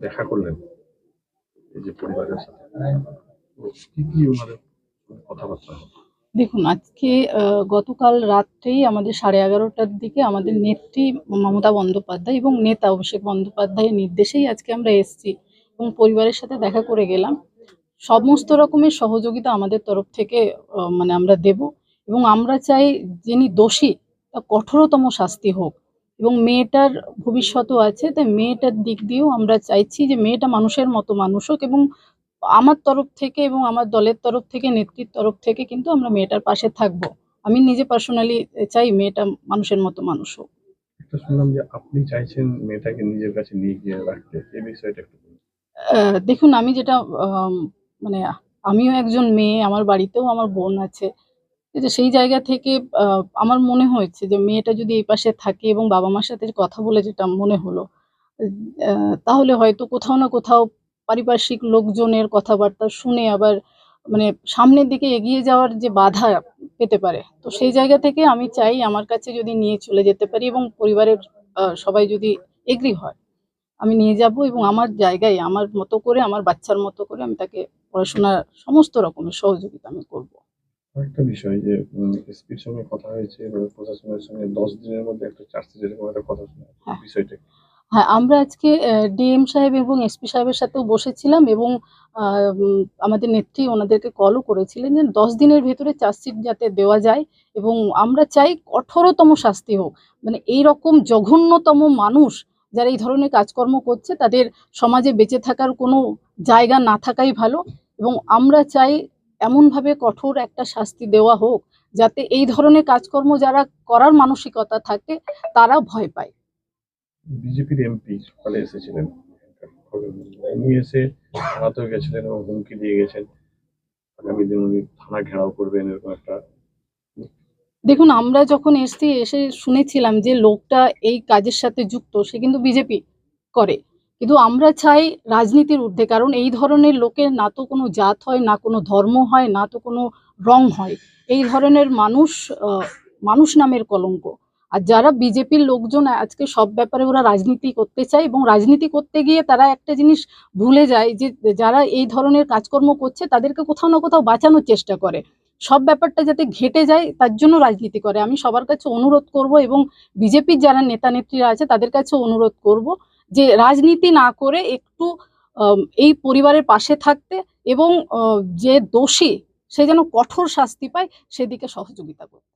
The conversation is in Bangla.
দেখা করলেন। এই যে পরিবারের সাথে। কি কি ওনাদের কথাবার্তা? দেখুন আজকে আহ, গতকাল রাত্রেই আমাদের সাড়ে এগারোটার দিকে আমাদের নেত্রী মমতা বন্দ্যোপাধ্যায় এবং নেতা অভিষেক বন্দ্যোপাধ্যায়ের নির্দেশেই আজকে আমরা এসেছি এবং পরিবারের সাথে দেখা করে গেলাম। সমস্ত রকমের সহযোগিতা আমাদের তরফ থেকে আহ, মানে আমরা দেব এবং আমরা চাই যিনি দোষী তা কঠোরতম শাস্তি হোক। এবং মেয়েটার ভবিষ্যতও আছে তাই মেয়েটার দিক দিয়েও আমরা চাইছি যে মেয়েটা মানুষের মতো মানুষ হোক এবং আমার তরফ থেকে এবং আমার দলের তরফ থেকে নেত্রীর তরফ থেকে কিন্তু আমরা মেয়েটার পাশে থাকব। আমি নিজে পার্সোনালি চাই মেয়েটা মানুষের মতো মানুষ হোক। একটা শুনলাম যে আপনি চাইছেন মেয়েটাকে নিজের কাছে নিয়ে গিয়ে রাখতে এই বিষয়টা একটু দেখুন আমি যেটা মানে আমিও একজন মেয়ে আমার বাড়িতেও আমার বোন আছে যে সেই জায়গা থেকে আমার মনে হয়েছে যে মেয়েটা যদি এই পাশে থাকে এবং বাবা মার সাথে কথা বলে যেটা মনে হলো তাহলে হয়তো কোথাও না কোথাও পারিপার্শ্বিক লোকজনের কথাবার্তা শুনে আবার মানে সামনের দিকে এগিয়ে যাওয়ার যে বাধা পেতে পারে। তো সেই জায়গা থেকে আমি চাই আমার কাছে যদি নিয়ে চলে যেতে পারি এবং পরিবারের সবাই যদি এগ্রি হয়, আমি নিয়ে যাব এবং আমার জায়গায়, আমার মতো করে, আমার বাচ্চার মতো করে আমি তাকে পড়াশোনার সমস্ত রকমের সহযোগিতা আমি করব। আরেকটা বিষয় যে এসপির সঙ্গে কথা হয়েছে এবং প্রশাসনের সঙ্গে দশ দিনের মধ্যে একটা চার্জশিট এরকম একটা কথা শোনা হ্যাঁ। বিষয়টা হ্যাঁ আমরা আজকে ডিএম সাহেব এবং এসপি সাহেবের সাথেও বসেছিলাম এবং আমাদের নেত্রী ওনাদেরকে কলও করেছিলেন যে দশ দিনের ভেতরে চার্জশিট যাতে দেওয়া যায় এবং আমরা চাই কঠোরতম শাস্তি হোক মানে এই রকম জঘন্যতম মানুষ যারা এই ধরনের কাজকর্ম করছে তাদের সমাজে বেঁচে থাকার কোনো জায়গা না থাকাই ভালো এবং আমরা চাই এমনভাবে কঠোর একটা শাস্তি দেওয়া হোক যাতে এই ধরনের কাজকর্ম যারা করার মানসিকতা থাকে তারা ভয় পায়। বিজেপির এমপি সকালে এসেছিলেন। উনি এসে থানাতেও গেছিলেন এবং হুমকি দিয়ে গেছেন। আগামী দিন উনি থানা ঘেরাও করবেন এরকম একটা। দেখুন আমরা যখন এসছি এসে শুনেছিলাম যে লোকটা এই কাজের সাথে যুক্ত সে কিন্তু বিজেপি করে। কিন্তু আমরা চাই রাজনীতির ঊর্ধ্বে, কারণ এই ধরনের লোকের না তো কোনো জাত হয়, না কোনো ধর্ম হয়, না তো কোনো রং হয়। এই ধরনের মানুষ মানুষ নামের কলঙ্ক। আর যারা বিজেপির লোকজন, আজকে সব ব্যাপারে ওরা রাজনীতি করতে চায় এবং রাজনীতি করতে গিয়ে তারা একটা জিনিস ভুলে যায় যে, যারা এই ধরনের কাজকর্ম করছে, তাদেরকে কোথাও না কোথাও বাঁচানোর চেষ্টা করে। সব ব্যাপারটা যাতে ঘেটে যায়, তার জন্য রাজনীতি করে। আমি সবার কাছে অনুরোধ করব এবং বিজেপির যারা নেতা নেত্রীরা আছে, তাদের কাছে অনুরোধ করব যে রাজনীতি না করে একটু এই পরিবারের পাশে থাকতে এবং যে দোষী সে যেন কঠোর শাস্তি পায়, সেদিকে সহযোগিতা করতে।